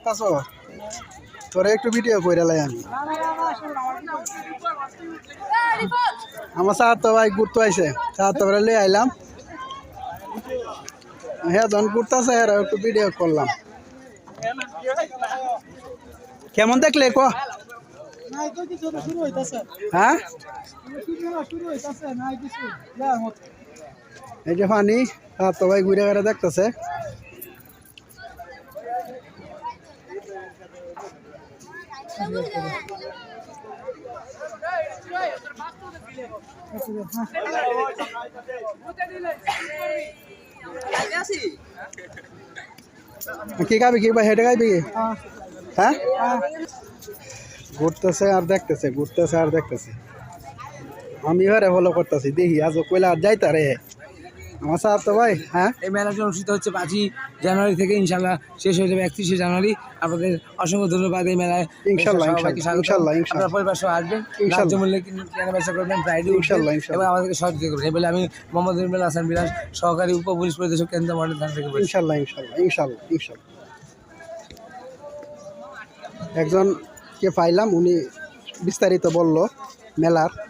দেখতাছ তোরা একটু ভিডিও করে লাই আমি। আমার চার তো ভাই ঘুরতে আইছে চার তো লিয়ে আইলাম। হ্যাঁ যখন ঘুরতেছে হ্যাঁ একটু ভিডিও করলাম। কেমন দেখলে, ক? হ্যাঁ? এই যে পানি চার তো ভাই ঘুরে ঘুরে দেখতেছে। কি খাবি কি ভাই? হেঁটে খাবি হ্যাঁ? ঘুরতেছে আর দেখতেছে, ঘুরতেছে আর দেখতেছে। আমি এবারে ফলো করতেছি, দেখি আজ কইলা আর যাইতা রে সাথে তো ভাই হ্যাঁ? এই মেলাটি অনুষ্ঠিত হচ্ছে পাঁচই জানুয়ারি থেকে ইনশাল্লাহ শেষ হয়ে যাবে একত্রিশে জানুয়ারি। আপনাদের অসংখ্য ধন্যবাদ এই মেলায়। ইনশাল্লাহ, সবাইকে স্বাগতম। ইনশাল্লাহ, ইনশাল্লাহ। আপনার পরিবার সহ আসবেন ইনশাল্লাহ। মূল্যে কিনে- করবেন ফ্রাইডে ইনশাল্লাহ, এবং আমাদেরকে সহযোগিতা করবেন। এই বলে আমি মোহাম্মদ রুমেল হাসান বিলাস সহকারী উপ পুলিশ পরিদর্শক কেন্দ্র মডেল থানা থেকে ইনশাল্লাহ ইনশাল্লাহ ইনশাল্লাহ ইনশাল্লাহ একজনকে পাইলাম উনি বিস্তারিত বলল মেলার।